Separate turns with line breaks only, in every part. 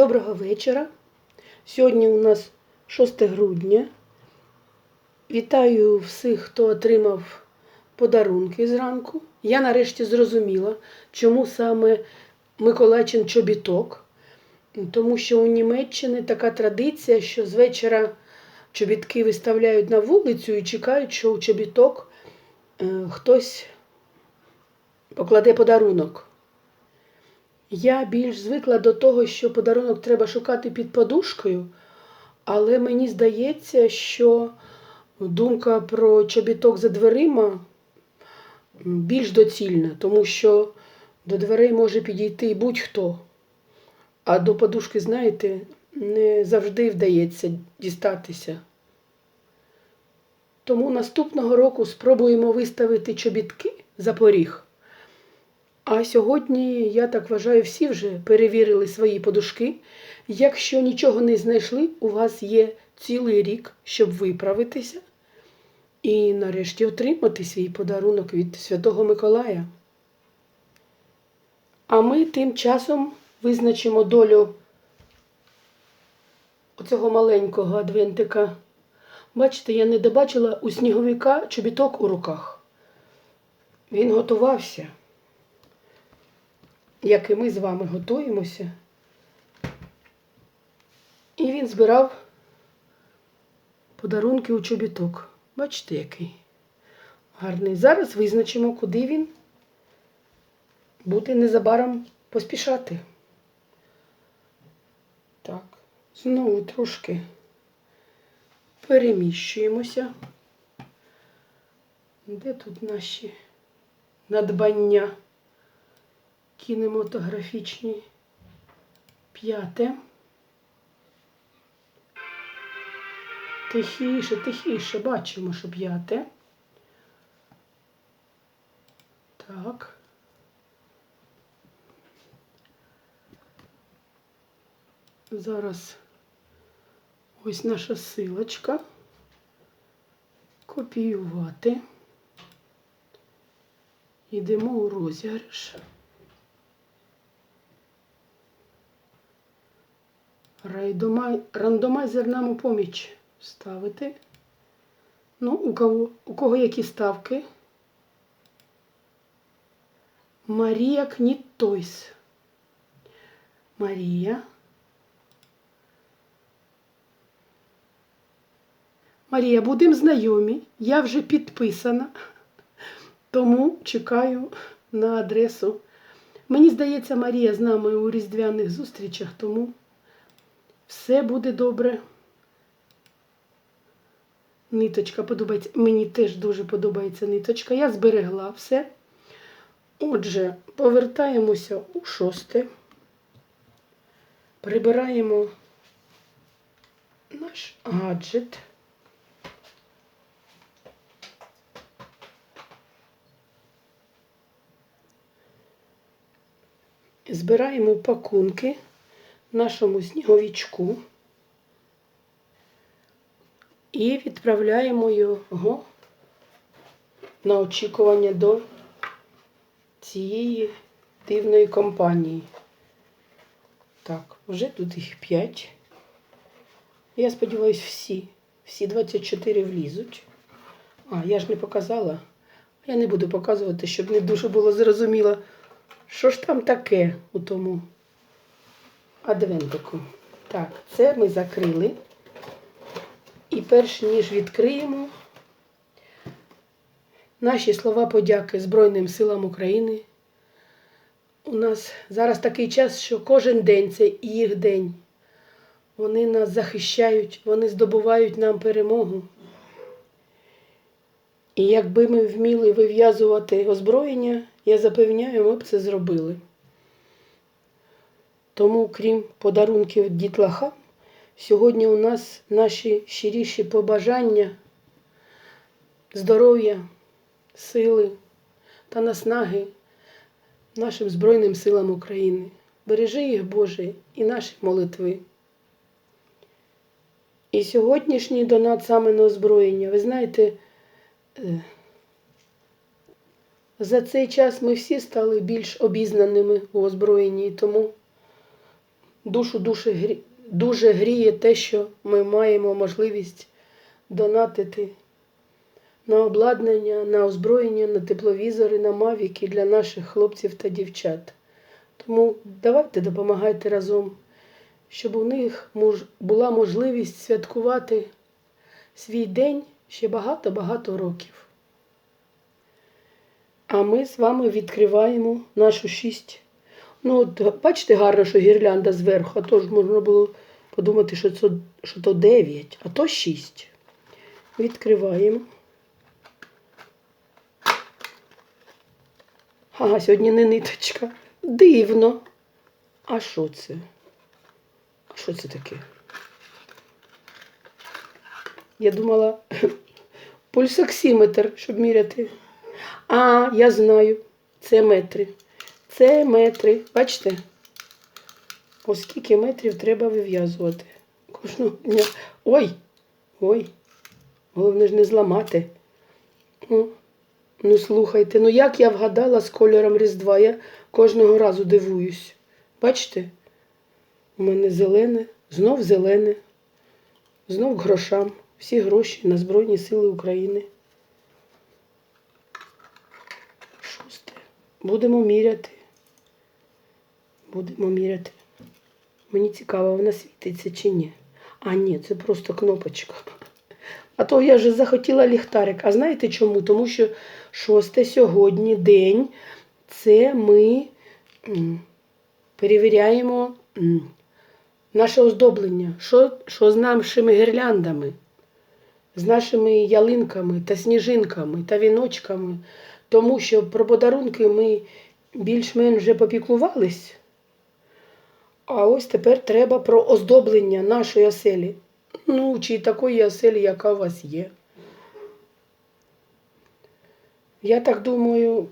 Доброго вечора. Сьогодні у нас 6 грудня. Вітаю всіх, хто отримав подарунки зранку. Я нарешті зрозуміла, чому саме Миколачин чобіток. Тому що у Німеччині така традиція, що з вечора чобітки виставляють на вулицю і чекають, що у чобіток е, хтось покладе подарунок. Я більш звикла до того, що подарунок треба шукати під подушкою, але мені здається, що думка про чобіток за дверима більш доцільна, тому що до дверей може підійти будь-хто. А до подушки, знаєте, не завжди вдається дістатися. Тому наступного року спробуємо виставити чобітки за поріг. А сьогодні, я так вважаю, всі вже перевірили свої подушки. Якщо нічого не знайшли, у вас є цілий рік, щоб виправитися і нарешті отримати свій подарунок від Святого Миколая. А ми тим часом визначимо долю оцього маленького адвентика. Бачите, я не добачила у сніговика чобіток у руках. Він готувався як і ми з вами готуємося. І він збирав подарунки у чобіток. Бачите, який гарний. Зараз визначимо, куди він буде незабаром поспішати. Так, знову трошки переміщуємося. Де тут наші надбання? Кінематографічні. П'яте. Тихіше, тихіше, бачимо, що п'яте. Так. Зараз ось наша силочка. Копіювати. Йдемо у розіграш. Рандомайзер нам у поміч ставити. Ну, у кого, у кого які ставки? Марія Кніттойс. Марія. Марія, будемо знайомі. Я вже підписана, тому чекаю на адресу. Мені здається, Марія з нами у різдвяних зустрічах, тому все буде добре. Ниточка подобається. Мені теж дуже подобається ниточка. Я зберегла все. Отже, повертаємося у шосте. Прибираємо наш гаджет. Збираємо пакунки нашому сніговичку і відправляємо його на очікування до цієї дивної компанії. Так, вже тут їх 5. Я сподіваюся, всі, всі 24 влізуть. А, я ж не показала. Я не буду показувати, щоб не дуже було зрозуміло, що ж там таке у тому адвентику. Так, це ми закрили. І перш ніж відкриємо наші слова подяки Збройним силам України. У нас зараз такий час, що кожен день це їх день. Вони нас захищають, вони здобувають нам перемогу. І якби ми вміли вив'язувати озброєння, я запевняю, ми б це зробили. Тому, крім подарунків дітлахам, сьогодні у нас наші щиріші побажання, здоров'я, сили та наснаги нашим Збройним силам України. Бережи їх, Боже, і наші молитви. І сьогоднішній донат саме на озброєння. Ви знаєте, е, за цей час ми всі стали більш обізнаними у озброєнні, тому душу дуже, грі... дуже гріє те, що ми маємо можливість донатити на обладнання, на озброєння, на тепловізори, на мавіки для наших хлопців та дівчат. Тому давайте допомагайте разом, щоб у них мож... була можливість святкувати свій день ще багато-багато років. А ми з вами відкриваємо нашу шість. Ну, от, бачите, гарно, що гірлянда зверху, а то ж можна було подумати, що це що то 9, а то 6. Відкриваємо. Ага, сьогодні не ниточка. Дивно. А що це? А що це таке? Я думала, пульсоксиметр, щоб міряти. А, я знаю. Це метри. Це метри. Бачите? Ось скільки метрів треба вив'язувати. Кожного дня. Ой! Ой! Головне ж не зламати. Ну, ну, слухайте, ну як я вгадала з кольором Різдва, я кожного разу дивуюсь. Бачите? У мене зелене, знов зелене, знов грошам. Всі гроші на Збройні Сили України. Шосте. Будемо міряти. Будемо міряти. Мені цікаво, вона світиться чи ні. А ні, це просто кнопочка. А то я вже захотіла ліхтарик. А знаєте чому? Тому що шосте сьогодні день. Це ми перевіряємо наше оздоблення. Що, що з нашими гірляндами, з нашими ялинками та сніжинками та віночками. Тому що про подарунки ми більш-менш вже попіклувались. А ось тепер треба про оздоблення нашої оселі. Ну, чи такої оселі, яка у вас є. Я так думаю,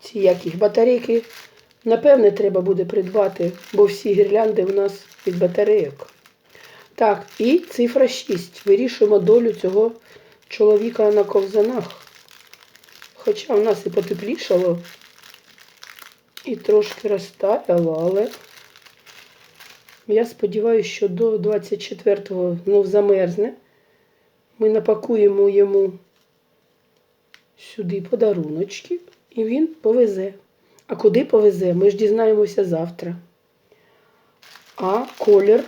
ці яких батарейки, напевне, треба буде придбати, бо всі гірлянди у нас від батарейок. Так, і цифра 6. Вирішуємо долю цього чоловіка на ковзанах. Хоча у нас і потеплішало, і трошки розтаяло, але я сподіваюся, що до 24-го знов замерзне. Ми напакуємо йому сюди подаруночки, і він повезе. А куди повезе, ми ж дізнаємося завтра. А колір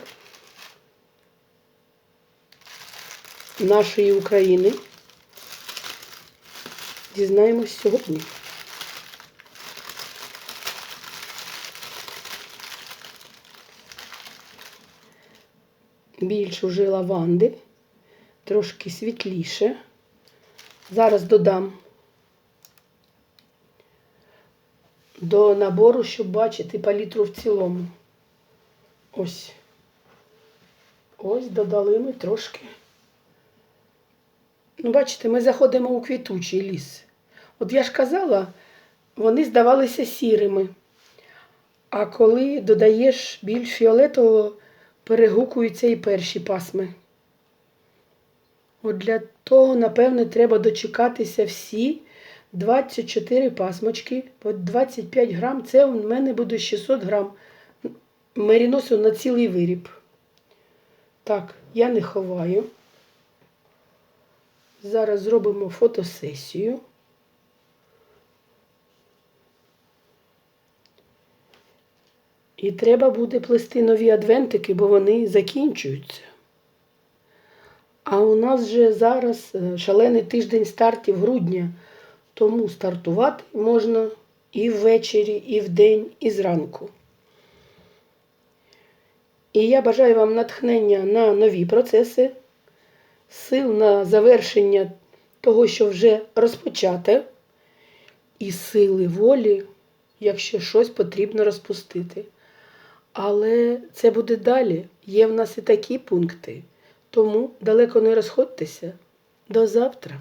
нашої України дізнаємось сьогодні. Більш уже лаванди, трошки світліше. Зараз додам до набору, щоб бачити палітру в цілому. Ось. Ось додали ми трошки. Ну, бачите, ми заходимо у квітучий ліс. От я ж казала, вони здавалися сірими. А коли додаєш більш фіолетового, перегукуються і перші пасми. От для того, напевне, треба дочекатися всі 24 пасмочки по 25 грам. Це у мене буде 600 грам меріносу на цілий виріб. Так, я не ховаю. Зараз зробимо фотосесію. І треба буде плести нові адвентики, бо вони закінчуються. А у нас вже зараз е, шалений тиждень стартів грудня, тому стартувати можна і ввечері, і вдень, і зранку. І я бажаю вам натхнення на нові процеси, сил на завершення того, що вже розпочате, і сили волі, якщо щось потрібно розпустити. Але це буде далі. Є в нас і такі пункти. Тому далеко не розходьтеся. До завтра.